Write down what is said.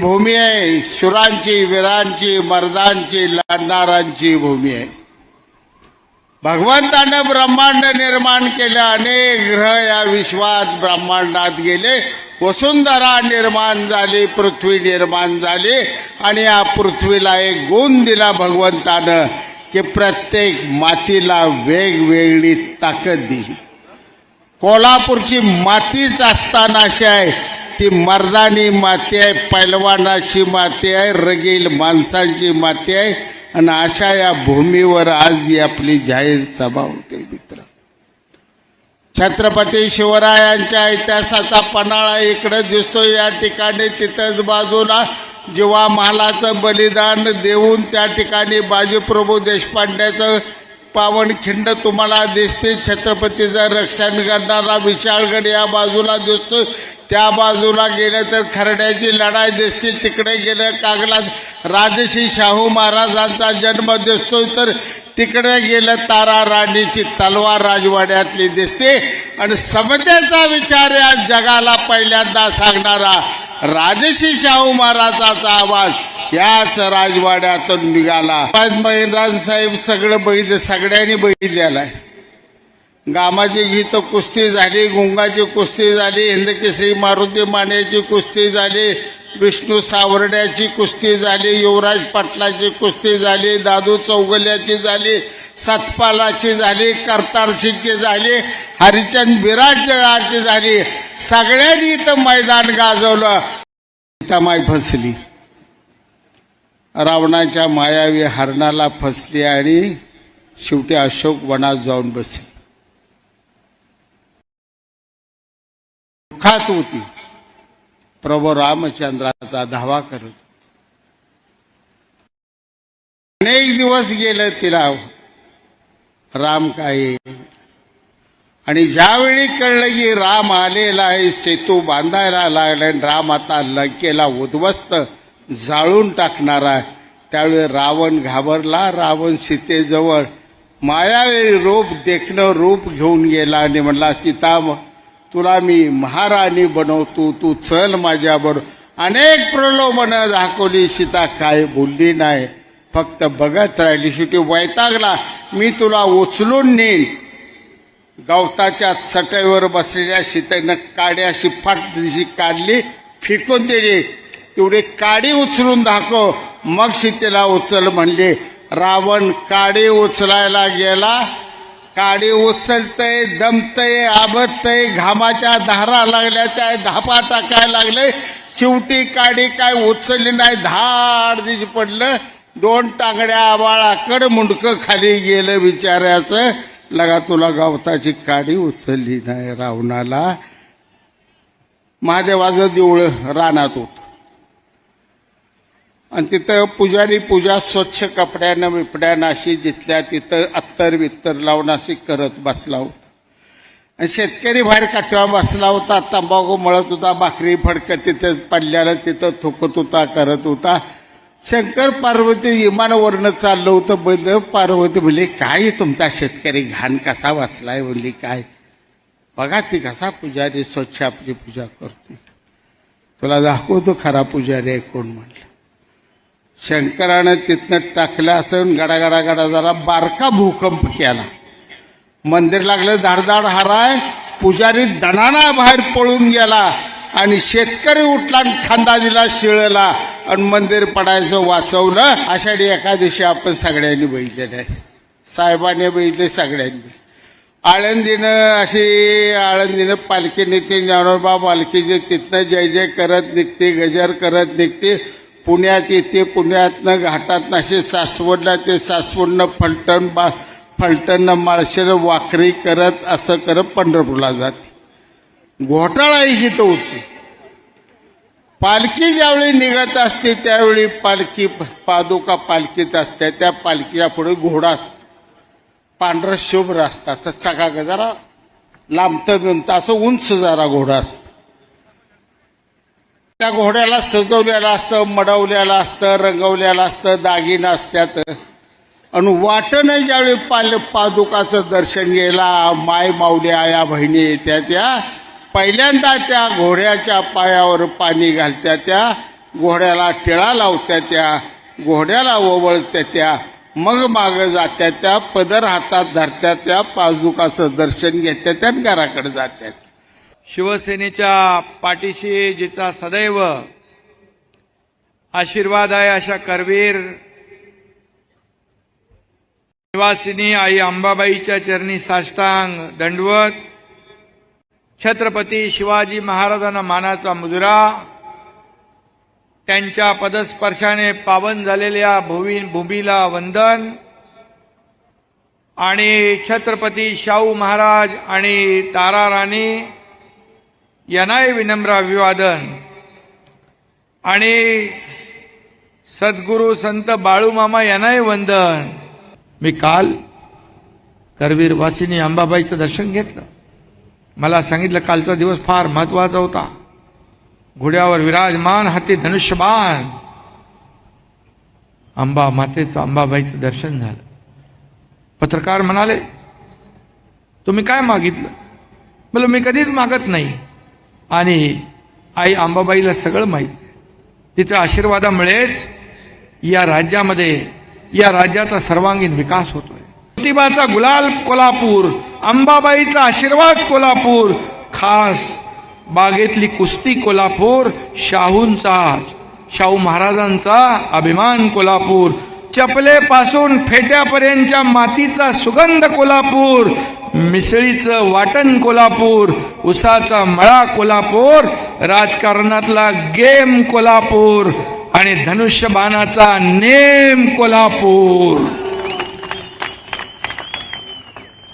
भूमी आहे. शुरांची वीरांची मर्दांची लढणारांची भूमी आहे. भगवंतानं ब्रह्मांड निर्माण केले. अनेक ग्रह या विश्वात ब्रह्मांडात गेले. वसुंधरा निर्माण झाली पृथ्वी निर्माण झाली आणि या पृथ्वीला एक गुण दिला भगवंतानं की प्रत्येक मातीला वेगवेगळी ताकद दिली. कोल्हापूरची मातीच असताना अशी आहे. ती मर्दानी माती आहे पैलवानाची माती आहे रगील माणसांची माती आहे. आणि अशा या भूमीवर आज ही आपली जाहीर सभा होते मित्र. छत्रपती शिवरायांच्या इतिहासाचा पन्हाळा इकडे दिसतो या ठिकाणी तिथंच बाजूला जीवा महालाचं बलिदान देऊन त्या ठिकाणी बाजीप्रभू देशपांड्याचं पावनखिंड तुम्हाला दिसते. छत्रपतीचं रक्षण करणारा विशाळगड या बाजूला दिसतो त्या बाजूला गेलं तर खरड्याची लढाई दिसते तिकडे गेलं कागलात. राजश्री शाहू महाराजांचा जन्म दिसतो तर तिकडे गेलं तारा राणीची तलवार राजवाड्यातली दिसते. आणि समतेचा विचार या जगाला पहिल्यांदा सांगणारा राजश्री शाहू महाराजाचा आवाज याच राजवाड्यातून निघाला. मैदान साहेब सगळं बघितलं सगळ्यांनी बघितलेलं आहे गामाची गीत कुस्ती झाली गुंगाची कुस्ती झाली हिंदकेसरी मारुती मानेची कुस्ती झाली विष्णू सावर्ड्याची कुस्ती झाली युवराज पाटलाची कुस्ती झाली दादू चौगल्याची झाली सतपालाची झाली करतारशीची झाली हरिचंद बिराजची झाली. सगळ्यांनी इथं मैदान गाजवलं. सीतामाय फसली. रावणाच्या मायावी हरणाला फसली आणि शेवटी अशोक वनात जाऊन बसली. दुःखात होती. प्रभू रामचंद्राचा धावा करत अनेक दिवस गेलं तिला. राम काय? आणि ज्यावेळी कळलं की राम आलेला आहे सेतू बांधायला लागला आणि राम आता लंकेला उद्ध्वस्त जाळून टाकणार आहे. त्यावेळी रावण घाबरला. रावण सीतेजवळ मायावेळी रूप देखणं रूप घेऊन गेला आणि म्हणला सीता तुला मी महाराणी बनवतो तू चल माझ्यावर. अनेक प्रलोभनं दाखवली सीता काय बोलली नाही. फक्त बघत राहिली शेवटी वैतागला. मी तुला उचलून नेईन. गवताच्या चटईवर बसलेल्या सीतेनं काड्याशी फाट दिशी काढली फेकून दिली. तेवढी काडी उचलून दाखव. मग सीतेला उचल म्हणले रावण काडी उचलायला गेला? काडी उचलतय दमतय आबतय घामाच्या धारा लागल्या त्या धापा टाकायला लागले. शेवटी काडी काय उचलली नाही धाड दिशी पडलं. दोन टांगड्या आबाळाकड मुंडकं खाली गेलं बिचाऱ्याचं. लगा तुला गवताची काडी उचलली नाही रावणाला. महादेवाचं देऊळ रानात होत. आणि तिथं पुजारी पूजा स्वच्छ कपड्यानं बिपड्यानं अशी जिथल्या तिथं अत्तर वित्तर लावून अशी करत बसला होता. आणि शेतकरी बाहेर काठ्यावर बसला होता तंबाखू मळत होता भाकरी फडकत तिथं पडल्यानं तिथं थुकत होता करत होता. शंकर पार्वती विमानावरनं चाललं होतं बोल पार्वती म्हणली काय तुमचा शेतकरी घाण कसा बसलाय? म्हणली काय? बघा ती कसा पुजारी स्वच्छ आपली पूजा करते तुला दाखवतो खरा पुजारी आहे कोण? म्हणलं. शंकरानं तिथनं टाकलं असं गडा गडा गडा जरा बारका भूकंप केला. मंदिर लागलं धाडधाड हाराय पुजारी दणाना बाहेर पळून गेला आणि शेतकरी उठला आणि खांदा दिला शिळला आणि मंदिर पडायचं वाचवलं. आषाढी एकादशी आपण सगळ्यांनी बघितलेलं आहे. साहेबांनी बघितले सगळ्यांनी आळंदीनं अशी आळंदीनं पालखी निघते ज्ञानोबा पालखीचे तिथनं जय जय करत निघते गजर करत निघते. पुण्यात येते पुण्यातनं घाटात असे सासवडला ते सासवडनं फलटण बा फलटणनं माळशेनं वाकरी करत असं करत पंढरपूरला जाते. घोटाळा ही इथं होती. पालखी ज्यावेळी निघत असते त्यावेळी पालखी पादुका पालखीत असते त्या पालखीच्या पुढे घोडा असतो. पांढरं शुभ्र असतात असं चका जरा लांबतं बिमतं असं उंच जरा घोडा असतं. त्या घोड्याला सजवलेलं असतं मडवलेलं असतं रंगवलेलं असतं दागिनं असत्यात आणि वाटणं ज्यावेळी पाल पादुकाचं दर्शन गेला माय माऊली आया बहिणी येत्या त्या पहिल्यांदा त्या घोड्याच्या पायावर पाणी घालत्या त्या घोड्याला टिळा लावत्या त्या घोड्याला ओवळत्या त्या मग माग जात्या त्या पदर हातात धरत्या त्या पादुकाचं दर्शन घेत्या त्या घराकडे जात्यात शिवसेनेच्या पाठीशी जिचा सदैव आशीर्वाद आहे अशा करवीर निवासिनी आई अंबाबाईच्या चरणी साष्टांग दंडवत छत्रपती शिवाजी महाराजांना मानाचा मुजरा त्यांच्या पदस्पर्शाने पावन झालेल्या भूमी भूमीला वंदन आणि छत्रपती शाहू महाराज आणि तारा राणी यांनाही विनम्र अभिवादन. आणि सद्गुरू संत बाळूमामा यांनाही वंदन. मी काल करवीर वासिनी अंबाबाईचं दर्शन घेतलं. मला सांगितलं कालचा दिवस फार महत्त्वाचा होता. घोड्यावर विराजमान हाती धनुष्यबाण. अंबा मातेचं अंबाबाईचं दर्शन झालं. पत्रकार म्हणाले तुम्ही काय मागितलं? बोल मी कधीच मागत नाही. आणि आई अंबाबाईला सगळं माहीत आहे. तिच्या आशीर्वादामुळेच या राज्यामध्ये या राज्याचा सर्वांगीण विकास होतोय. ज्योतिबाचा गुलाल कोल्हापूर अंबाबाईचा आशीर्वाद कोल्हापूर खास बागेतली कुस्ती कोल्हापूर शाहूंचा शाहू महाराजांचा अभिमान कोल्हापूर चपलेपासून फेट्यापर्यंतच्या मातीचा सुगंध कोल्हापूर मिसळीचं वाटण कोल्हापूर उसाचा मळा कोल्हापूर राजकारणातला गेम कोल्हापूर आणि धनुष्यबाणाचा नेम कोल्हापूर.